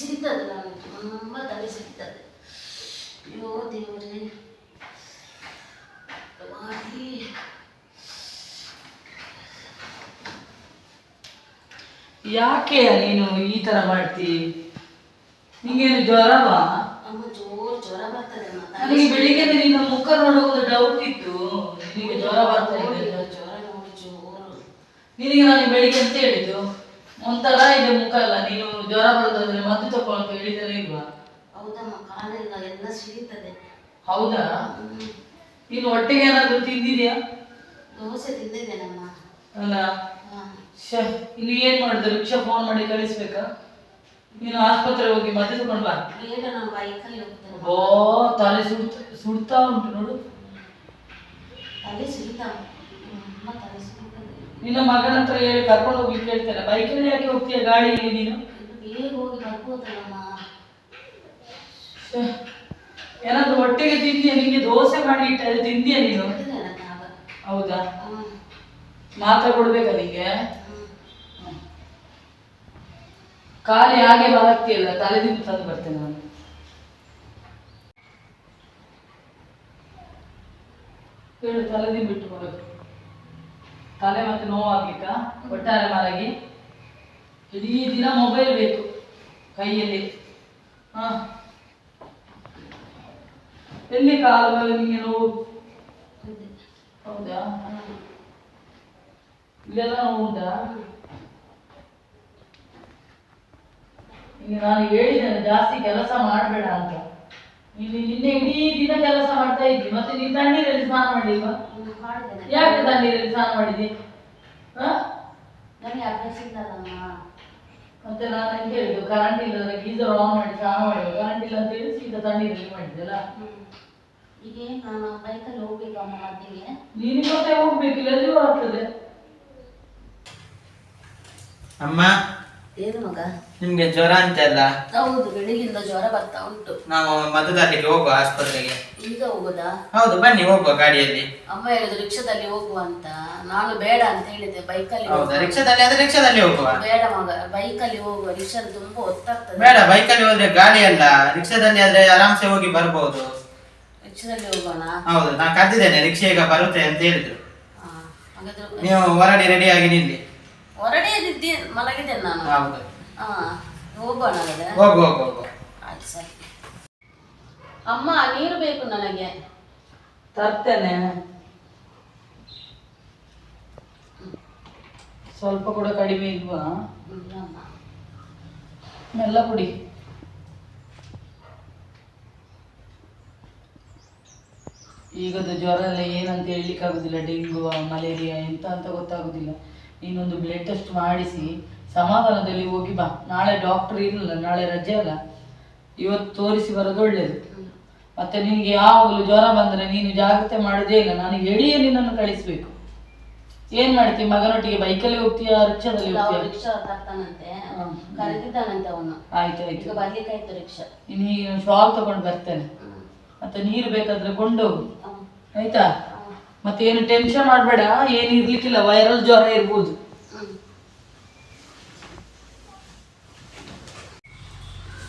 ಸಿಗ್ತದೆ ನನಗೆ ತುಂಬ ತಲೆ ಸಿಗ್ತದೆ. ಅಯ್ಯೋ ದೇವರೇ. ಮಾಡಿ ಯಾಕೆ ನೀನು ಈ ತರ ಮಾಡ್ತಿ? ನಿಂಗೇನು ಜ್ವರವಾ ಅಮ್ಮ ಜೋರು ಜ್ವರ ಬರ್ತದೆ ಅಮ್ಮ. ನನಗೆ ಬೆಳಿಗ್ಗೆ ನಿನ್ನ ಮುಖ ನೋಡುವುದು ಡೌಟ್ ಇತ್ತು. ನಿನಗೆ ಜ್ವರ ಬರ್ತಾ ಇದೆ. ಜ್ವರ ನೋಡಿ ಜೋರು. ನಿನಗೆ ನಾನು ಬೆಳಿಗ್ಗೆ ಅಂತ ಹೇಳಿದ್ದು. ಒಂಥರ ಇದೆ ಮುಖ ನೀನು ಜ್ವರ ಬರೋದಾದ್ರೆ ಮದ್ದು ತಗೋ ಹೇಳಿದರೆ ಇಲ್ವಾ? ಹೌದಮ್ಮ ಕಾಲೆಲ್ಲ ಎಲ್ಲ ಸಿಡಿತದೆ ಹೌದಾ. ನೀನು ಹೊಟ್ಟೆಗೆ ಏನಾದ್ರು ತಿಂದಿದ್ಯಾ? ದೋಸೆ ತಿಂದಿದ್ದೇನಮ್ಮ. ಅಲ್ಲ. ಶ್ಯೆ, ಇಲ್ಲಿ ಏನ್ ಮಾಡಿದ್ರು ರಿಕ್ಷಾ ಫೋನ್ ಮಾಡಿ ಕಳಿಸ್ಬೇಕಾ? ನೀನು ಆಸ್ಪತ್ರೆ ಹೋಗಿ ಮದ್ದು ತಗೊಂಡ್ ಬಾ. ನಾನು ಬೈಕಲ್ಲಿ ಹೋಗ್ತೇನೆ. ಓ ತಲೆ ಸುಡ್ತ ಸುಡ್ತಾ ಉಂಟು ನೋಡು. ತಲೆ ಸಿಡಿತ ನಿನ್ನ ಮಗನ ಹತ್ರ ಹೇಳಿ ಕರ್ಕೊಂಡು ಹೋಗ್ಲಿಕ್ಕೆ ಬೈಕ್ ಬೈಕಲ್ಲಿ ಯಾಕೆ ಹೋಗ್ತೀಯ ಗಾಡಿ ನೀನು? ಏನಾದ್ರೂ ಹೊಟ್ಟೆಗೆ ತಿಂದಿಯ ನಿಂಗೆ? ದೋಸೆ ಮಾಡಿ ಇಟ್ಟೆ ಅದು ತಿಂದಿಯ ನೀನು? ಹೌದಾ. ಮಾತ್ರ ಕೊಡ್ಬೇಕಾ ನಿಂಗೆ. ಖಾಲಿ ಹಾಗೆ ಬರಕ್ತಿಯಲ್ಲ ತಲೆದಿಂದ ತಂದು ಬರ್ತೇನೆ ನಾನು. ಹೇಳು ತಲೆದಿಂದ ಬಿಟ್ಟು ಬರೋದು ತಲೆ ಮತ್ತೆ ನೋವಾಗ್ಲಿಕ್ಕ ಒಟ್ಟಾರೆ ಮಲಗಿ ಇಡೀ ದಿನ ಮೊಬೈಲ್ ಬೇಕು, ಕೈಯಲ್ಲಿ. ಹಾ. ಎಲ್ಲಿ ಕಾಲು ನಿಮಗೆ ನೋವು. ಹೌದಾ. ಇಲ್ಲೆಲ್ಲ ನೋವು ಈಗ ನಾನು ಹೇಳಿದ್ದೇನೆ, ಜಾಸ್ತಿ ಕೆಲಸ ಮಾಡಬೇಡ ಅಂತ. ನೀನು ನಿನ್ನೆ ಇಡೀ ದಿನ ಕೆಲಸ ಮಾಡ್ತಾ ಇದ್ದಿ ಮತ್ತೆ ನೀನು ತಣ್ಣೀರಲ್ಲಿ ಸ್ನಾನ ಮಾಡಿಲ್ವಾ ಯಾಕೆ ತಣ್ಣೀರಲ್ಲಿ ಸ್ನಾನ ಮಾಡಿದ್ದಿ? ಹಾ? ನನಗೆ ಅಭ್ಯಾಸ ಇಲ್ಲಲ್ಲಮ್ಮ. ಮತ್ತೆ ನಾನು ಎಂತ ಹೇಳಿದ್ದು ಕರೆಂಟ್ ಇಲ್ಲದ್ರೆ ಗೀಸರ್ ಆನ್ ಮಾಡಿ ಸ್ನಾನ ಮಾಡುವ ಕರೆಂಟ್ ಇಲ್ಲ ಅಂತ ಹೇಳಿ ಸೀದಾ ತಣ್ಣೀರಲ್ಲಿ ಮಾಡಿದ್ದಲ್ಲ. ಈಗ ಏನ್ ನಾನು ಬೈಕಲ್ಲಿ ಹೋಗ್ಬೇಕಮ್ಮ ಮದ್ದಿಗೆ ನೀನು ಮತ್ತೆ ಹೋಗ್ಬೇಕು ಇಲ್ಲದಿಯೂ ಆಗ್ತದೆ? ಅಮ್ಮ ಏನು ಮಗ? ನಿಮ್ಗೆ ಜ್ವರ ಅಂತೆಲ್ಲ ಹೌದು ಬೆಳಿಗ್ಗಿಂದ ಜ್ವರ ಬರ್ತಾ ಉಂಟು. ನಾವು ಮದ್ದು ಹೋಗುವ ಆಸ್ಪತ್ರೆಗೆ. ಈಗ ಹೋಗೋದಾ? ಹೌದು ಬನ್ನಿ ಹೋಗುವ ಗಾಡಿಯಲ್ಲಿ. ಅಮ್ಮ ಹೇಳಿದ್ರು ರಿಕ್ಷಾದಲ್ಲಿ ಹೋಗುವ ಅಂತ. ನಾನು ಬೇಡ ಅಂತ ಹೇಳಿದೆ ಬೈಕಲ್ಲಿ ಹೌದಾ? ರಿಕ್ಷಾದಲ್ಲಿ ಆದ್ರೆ ರಿಕ್ಷಾದಲ್ಲಿ ಹೋಗುವ. ಬೇಡ ಮಗ ಬೈಕಲ್ಲಿ ಹೋಗುವ ರಿಕ್ಷಾದಲ್ಲಿ ತುಂಬಾ ಹೊತ್ತಾಗ್ತದೆ ಬೇಡ ಬೈಕಲ್ಲಿ ಹೋದ್ರೆ ಗಾಡಿ ಅಲ್ಲ. ರಿಕ್ಷಾದಲ್ಲಿ ಆದ್ರೆ ಆರಾಮ್ಸೆ ಹೋಗಿ ಬರ್ಬೋದು. ರಿಕ್ಷಾದಲ್ಲಿ ಹೋಗೋಣ? ಹೌದು ನಾನು ಕದ್ದಿದ್ದೇನೆ ರಿಕ್ಷಾ ಈಗ ಬರುತ್ತೆ ಅಂತ ಹೇಳಿದ್ರು. ಹಾ, ಹಾಗಾದ್ರೆ ನೀವು ಹೊರಡಿ ರೆಡಿ ಆಗಿ ನಿಲ್ಲಿ. ಹೊರಡಿ ಮಲಗಿದ್ದೇನೆ ನಾನು. ಹೌದು. ಹಾ ಹೋಗೋಣ ಹಾಗಾದ್ರೆ? ಹೋಗು ಹೋಗು ಹೋಗು. ಆಯ್ತು ಸರಿ. ಅಮ್ಮ, ನೀರು ಬೇಕು ನನಗೆ. ತರ್ತೇನೆ. ಸ್ವಲ್ಪ ಕೂಡ ಕಡಿಮೆ ಇಲ್ವಾ? ಎಲ್ಲ ಕುಡಿ. ಈಗದ ಜ್ವರ ಎಲ್ಲ ಏನಂತ ಹೇಳಲಿಕ್ಕೆ ಆಗುದಿಲ್ಲ, ಡೆಂಗು, ಮಲೇರಿಯಾ ಎಂತ ಅಂತ ಗೊತ್ತಾಗುದಿಲ್ಲ. ನೀನೊಂದು ಬ್ಲಡ್ ಟೆಸ್ಟ್ ಮಾಡಿಸಿ ಸಮಾಧಾನದಲ್ಲಿ ಹೋಗಿ ಬಾ. ನಾಳೆ ಡಾಕ್ಟರ್ ಇರಲಿಲ್ಲ ನಾಳೆ ರಜೆ ಅಲ್ಲ. ಇವತ್ತು ತೋರಿಸಿ ಬರೋದು ಒಳ್ಳೇದು. ಮತ್ತೆ ನಿನಗೆ ಯಾವಾಗಲೂ ಜ್ವರ ಬಂದರೆ ನೀನು ಜಾಗ್ರತೆ ಮಾಡೋದೇ ಇಲ್ಲ. ನಾನು ಹೇಳಿಯೇ ನಿನ್ನನ್ನು ಕಳಿಸ್ಬೇಕು. ಏನ್ ಮಾಡ್ತೀಯ ಮಗನೊಟ್ಟಿಗೆ ಬೈಕಲ್ಲಿ ಹೋಗ್ತೀಯ? ರಿಕ್ಷಾದಲ್ಲಿ ಹೋಗ್ತೀಯ? ರಿಕ್ಷಾ ತರ್ತಾನಂತೆ. ಕರೆದಿದ್ದಾನಂತೆ ಅವನು. ಆಯ್ತು ಆಯ್ತು. ಬರ್ಲಿಕ್ಕಾಯ್ತು ರಿಕ್ಷಾ. ನೀನು ಶಾಲ್ ತಗೊಂಡು ಬರ್ತೇನೆ. ಮತ್ತೆ ನೀರು ಬೇಕಾದ್ರೆ ಕೊಂಡು. ಆಯ್ತಾ? ಮತ್ತೆ ಏನು ಟೆನ್ಷನ್ ಮಾಡಬೇಡ. ಏನು ಇರ್ಲಿಕ್ಕಿಲ್ಲ. ವೈರಲ್ ಜ್ವರ ಇರ್ಬೋದು.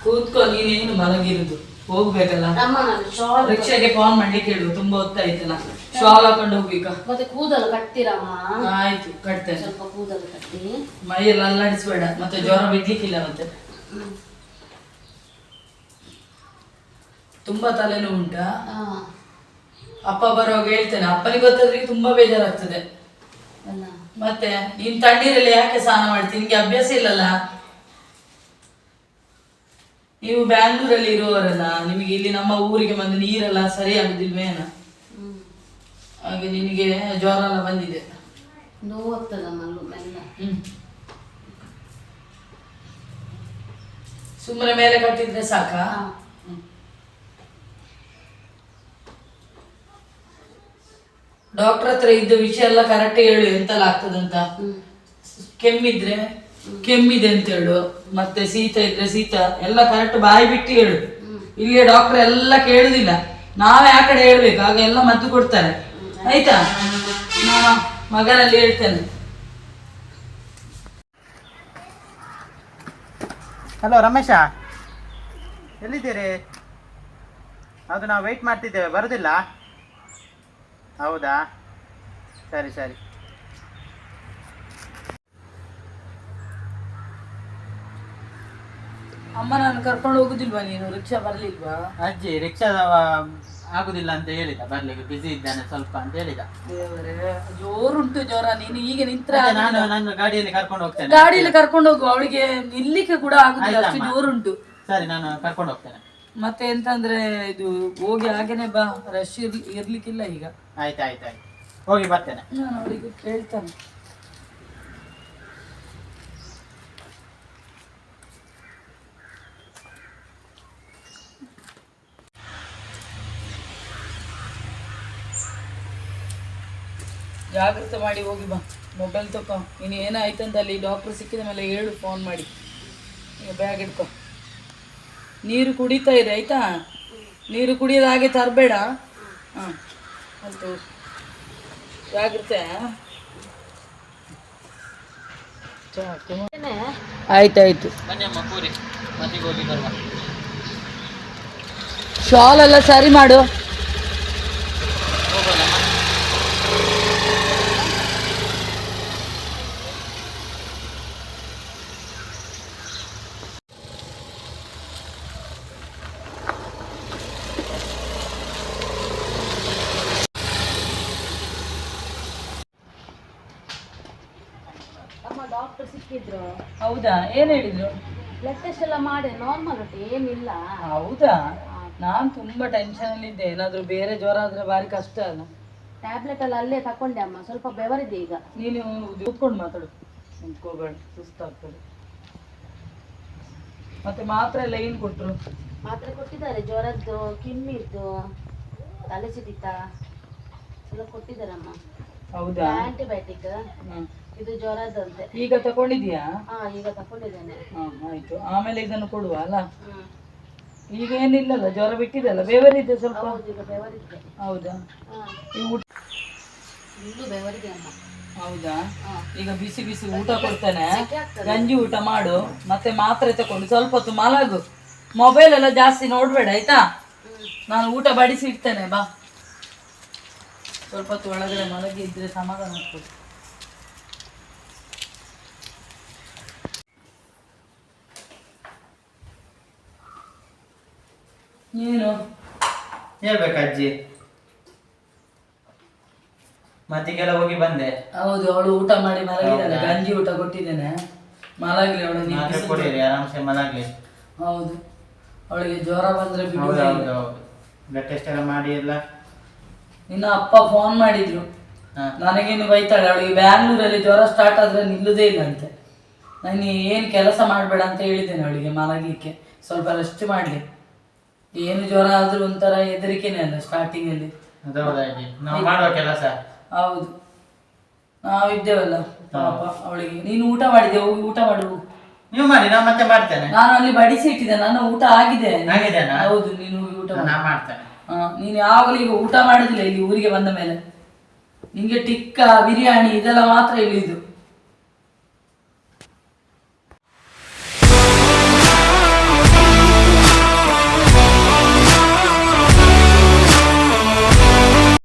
ಕೂತ್ಕೊಂಡು ಕೂತ್ಕೊ ನೀನೇನು ಮಲಗಿರುದು. ಹೋಗ್ಬೇಕಲ್ಲ? ಅಮ್ಮ ನಾನು ಶಾಲ್ ರಿಕ್ಷಾಗೆ ಫೋನ್ ಮಾಡ್ಲಿಕ್ಕೆ ಹೇಳು ತುಂಬಾ ಹೊತ್ತಾಯ್ತಲ್ಲ ಶಾಲ್ ಹಾಕೊಂಡು ಹೋಗ್ಬೇಕಾ? ಮತ್ತೆ ಕೂದಲು ಕಟ್ತೀರಮ್ಮ ಆಯ್ತು ಕಟ್ತೇನೆ. ಸ್ವಲ್ಪ ಕೂದಲು ಕಟ್ಟಿ. ಮೈಯಲ್ಲಿ ಅಲ್ಲಾಡಿಸ್ಬೇಡ ಮತ್ತೆ ಜ್ವರ ಬಿಡ್ಲಿಕ್ಕಿಲ್ಲ ಮತ್ತೆ. ತುಂಬಾ ತಲೆನೋವು ಉಂಟಾ? ಹಾ. ಅಪ್ಪ ಬರುವಾಗ ಹೇಳ್ತೇನೆ ಅಪ್ಪನಿಗೆ ಗೊತ್ತಾದ್ರೆ ತುಂಬಾ ಬೇಜಾರಾಗ್ತದೆ. ಮತ್ತೆ ನೀನ್ ತಣ್ಣೀರಲ್ಲಿ ಯಾಕೆ ಸ್ನಾನ ಮಾಡ್ತೀನಿ ನಿನ್ಗೆ ಅಭ್ಯಾಸ ಇಲ್ಲಲ್ಲ? ನೀವು ಬ್ಯಾಂಗ್ಳೂರಲ್ಲಿ ಇರುವವರಲ್ಲ ನಿಮಗೆ ಇಲ್ಲಿ ನಮ್ಮ ಊರಿಗೆ ಬಂದು ನೀರೆಲ್ಲ ಸರಿ ಆಗುದಿಲ್ವೇನ ಹಾಗೆ ನಿನಗೆ ಜ್ವರ ಎಲ್ಲ ಬಂದಿದೆ ಮೆಲ್ಲ ಸುಮ್ಮನೆ ಮೇಲೆ ಕಟ್ಟಿದ್ರೆ ಸಾಕಾ. ಡಾಕ್ಟರ್ ಹತ್ರ ಇದ್ದ ವಿಷಯ ಎಲ್ಲ ಕರೆಕ್ಟ್ ಹೇಳು ಎಂತೆಲ್ಲ ಆಗ್ತದಂತ? ಕೆಮ್ಮಿದ್ರೆ? ಕೆಮ್ಮಿದೆ ಅಂತ ಹೇಳು, ಮತ್ತೆ ಶೀತ ಇದ್ರೆ ಶೀತ ಎಲ್ಲ ಕರೆಕ್ಟ್ ಬಾಯಿ ಬಿಟ್ಟು ಹೇಳು. ಇಲ್ಲಿ ಡಾಕ್ಟರ್ ಎಲ್ಲ ಕೇಳುದಿಲ್ಲ. ನಾವೇ ಆ ಕಡೆ ಹೇಳ್ಬೇಕು, ಆಗ ಎಲ್ಲ ಮದ್ದು ಕೊಡ್ತಾರೆ. ಆಯ್ತಾ? ನಾ ಮಗನಲ್ಲಿ ಹೇಳ್ತೇನೆ. ಹಲೋ ರಮೇಶ. ಎಲ್ಲಿದ್ದೀರಿ? ಅದು ನಾವು ವೆಯ್ಟ್ ಮಾಡ್ತಿದ್ದೇವೆ, ಬರುದಿಲ್ಲ? ಹೌದಾ? ಸರಿ ಸರಿ. ಅಮ್ಮ ನಾನು ಕರ್ಕೊಂಡು ಹೋಗುದಿಲ್ವಾ ನೀನು? ರಿಕ್ಷಾ ಬರ್ಲಿಲ್ವಾ? ಅಜ್ಜಿ ರಿಕ್ಷಾದವ ಆಗುದಿಲ್ಲ ಅಂತ ಹೇಳಿದ. ಬರ್ಲಿಕ್ಕೆ ಬಿಸಿ ಇದ್ದಾನೆ ಸ್ವಲ್ಪ ಅಂತ ಹೇಳಿದ. ದೇವರೇ ಜೋರುಂಟು ಜ್ವರ ನೀನು ಈಗ ನಿಂತ್ರ ನಾನು ನನ್ನ ಗಾಡಿಯಲ್ಲಿ ಕರ್ಕೊಂಡು ಹೋಗ್ತೇನೆ. ಗಾಡಿಯಲ್ಲಿ ಕರ್ಕೊಂಡು ಹೋಗುವ. ಅವಳಿಗೆ ನಿಲ್ಲಿಕ್ಕೆ ಕೂಡ ಆಗುದಿಲ್ಲ. ಅಷ್ಟು. ಜೋರುಂಟು. ಸರಿ ನಾನು ಕರ್ಕೊಂಡು ಹೋಗ್ತೇನೆ. ಮತ್ತೆ ಎಂತಂದ್ರೆ ಇದು ಹೋಗಿ ಹಾಗೇನೆ ಬಾ. ರಶ್ ಇರ್ಲಿ ಇರ್ಲಿಕ್ಕಿಲ್ಲ ಈಗ. ಆಯ್ತಾಯ್ತಾಯ್ತು ಆಯ್ತು ಆಯ್ತು. ಹೋಗಿ ಬರ್ತೇನೆ. ನಾನು ಅವಳಿಗೆ ಕೇಳ್ತಾನೆ. ಜಾಗ್ರತೆ ಮಾಡಿ ಹೋಗಿ ಬಾ. ಮೊಬೈಲ್ ತಗೋ ನೀನು ಏನಾಯ್ತಂತ ಅಲ್ಲಿ ಡಾಕ್ಟ್ರ್ ಸಿಕ್ಕಿದ ಮೇಲೆ ಹೇಳು ಫೋನ್ ಮಾಡಿ. ಬ್ಯಾಗ್ ಇಟ್ಕೊ ನೀರು ಕುಡಿತಾ ಇದೆ ಆಯ್ತಾ? ನೀರು ಕುಡಿಯೋದು ಹಾಗೆ ತರಬೇಡ. ಹಾಂ ಆಯ್ತು ಜಾಗ್ರತೆ ಆಯ್ತಾಯ್ತು ಶಾಲ್ ಎಲ್ಲ ಸರಿ ಮಾಡು ಹೋಗೋದಮ್ಮ ಅಮ್ಮ ಡಾಕ್ಟರ್ ಸಿಕ್ಕಿದ್ರು. ಹೌದಾ? ಏನ್ ಹೇಳಿದ್ರು? ಬ್ಲಡ್ ಟೆಸ್ಟ್ ಎಲ್ಲ ಮಾಡಿ ನಾರ್ಮಲ್ ಉಂಟು ಏನಿಲ್ಲ. ಹೌದಾ? ನಾನು ಅಲ್ಲಿ ಇದ್ದೆ. ಏನಾದ್ರೂ ಬೇರೆ ಜ್ವರ ಆದ್ರೆ ಬಾರಿ ಕಷ್ಟ ಅಲ್ಲ. ಟ್ಯಾಬ್ಲೆಟ್ ಎಲ್ಲ ಅಲ್ಲೇ ತಕೊಂಡೆ ಅಮ್ಮ ಸ್ವಲ್ಪ ಬೆವರಿದೆ ಈಗ. ನೀನು ಕೂತ್ಕೊಂಡು ಮಾತಾಡು. ನಿಂತ್ಕೋಬೇಡ ಸುಸ್ತಾಗ್ತದೆ. ಮತ್ತೆ ಮಾತ್ರ ಎಲ್ಲ ಏನು ಕೊಟ್ಟರು ಮಾತ್ರೆ ಕೊಟ್ಟಿದ್ದಾರೆ ಜ್ವರದ್ದು ಕಿಮ್ಮಿದ್ದು ತಲೆ ಸಿಡಿತ ಎಲ್ಲ ಕೊಟ್ಟಿದ್ದಾರಮ್ಮ ಹೌದಾ? ಆಂಟಿಬಯೋಟಿಕ್ ಹ್ಮ್. ಇದು ಜ್ವರದಂತೆ ಈಗ ತಗೊಂಡಿದ್ಯಾ ಹಾ ಈಗ ತಕೊಂಡಿದ್ದೇನೆ. ಹಾಂ ಆಯ್ತು. ಆಮೇಲೆ ಇದನ್ನು ಕೊಡುವ ಅಲ್ಲ? ಈಗ ಏನಿಲ್ಲಲ್ಲ ಜ್ವರ ಬಿಟ್ಟಿದೆಲ್ಲ ಬೇವರಿದೆ ಸ್ವಲ್ಪ? ಹೌದು ಈಗ ಬೆವರಿದೆ ಹೌದಾ? ಹಾ. ಈ ಊಟ ಇಲ್ಲೂ ಬೆವರಿದೆ ಅಮ್ಮ. ಹೌದಾ? ಈಗ ಬಿಸಿ ಬಿಸಿ ಊಟ ಕೊಡ್ತೇನೆ. ಗಂಜಿ ಊಟ ಮಾಡು. ಮತ್ತೆ ಮಾತ್ರೆ ತಕೊಂಡು ಸ್ವಲ್ಪ ಹೊತ್ತು ಮಲಗು. ಮೊಬೈಲ್ ಎಲ್ಲ ಜಾಸ್ತಿ ನೋಡ್ಬೇಡ ಆಯ್ತಾ? ನಾನು ಊಟ ಬಡಿಸಿ ಇಡ್ತೇನೆ ಬಾ. ಸ್ವಲ್ಪ ಹೊತ್ತು ಒಳಗಡೆ ಮಲಗಿ ಇದ್ರೆ ಸಮಾಧಾನ ಆಗ್ತದೆ. ಏನು ಹೇಳ್ಬೇಕು ಅಜ್ಜಿ. ಮತ್ತಿಗೆಲ್ಲ ಹೋಗಿ ಬಂದೆ. ಹೌದು ಅವಳು ಊಟ ಮಾಡಿ ಮಲಗಿದ್ದಾಳೆ. ಗಂಜಿ ಊಟ ಕೊಟ್ಟಿದ್ದೇನೆ. ಮಲಗಲಿ ಅವಳು ಮಾತ್ರೆ ಕೊಡಿರಿ ಆರಾಮ್ಸೆ ಮಲಗಲಿ. ಹೌದು. ಅವಳಿಗೆ ಜ್ವರ ಬಂದ್ರೆ ಹೌದು ಬಿಡುವುದೇ ಹೌದು ಇಲ್ಲ. ಹೌದು. ಬ್ಲಡ್ ಟೆಸ್ಟ್ ಎಲ್ಲ ಮಾಡಿ ಎಲ್ಲ. ನಿನ್ನ ಅಪ್ಪ ಫೋನ್ ಮಾಡಿದ್ರು. ಹಾ. ನನಗೇನು ಬೈತಾಳೆ? ಅವಳಿಗೆ ಬ್ಯಾಂಗ್ಳೂರಲ್ಲಿ ಜ್ವರ ಸ್ಟಾರ್ಟ್ ಆದ್ರೆ ನಿಲ್ಲುದೇ ಇಲ್ಲಂತೆ ನಾನು ಏನು ಕೆಲಸ ಮಾಡಬೇಡ ಅಂತ ಹೇಳಿದ್ದೇನೆ ಅವಳಿಗೆ ಮಲಗಲಿಕ್ಕೆ. ಸ್ವಲ್ಪ ರೆಸ್ಟ್ ಮಾಡಲಿ. ಏನು ಜ್ವರ ಆದ್ರೂ ಒಂಥರ ಹೆದರಿಕೆನೆ ಅಲ್ಲ ಸ್ಟಾರ್ಟಿಂಗ್ ಅಲ್ಲಿ. ಹೌದಾ ನಾವು ಮಾಡುವ ಕೆಲಸ. ಹೌದು. ನಾವಿದ್ದೇವಲ್ಲ ಪಾಪ ಅವಳಿಗೆ. ನೀನು ಊಟ ಮಾಡಿದೆ ಹೋಗಿ ಊಟ ಮಾಡು. ನೀವು ಮಾಡಿ ನಾವು ಮತ್ತೆ ಮಾಡ್ತೇನೆ. ನಾನು ಅಲ್ಲಿ ಬಡಿಸಿ ಇಟ್ಟಿದ್ದೆ ನನ್ನ ಊಟ ಆಗಿದೆ. ಆಗಿದೆನಾ ಹೌದು ನೀನು ಹೋಗಿ ಊಟ ಮಾಡು. ನಾ ಮಾಡ್ತೇನೆ. ಹಾ, ನೀನು ಯಾವಾಗಲೂ ಈಗ ಊಟ ಮಾಡುದಿಲ್ಲ ಇಲ್ಲಿ ಊರಿಗೆ ಬಂದ ಮೇಲೆ. ನಿಂಗೆ ಟಿಕ್ಕ ಬಿರಿಯಾನಿ ಇದೆಲ್ಲ ಮಾತ್ರ ಇಳಿದು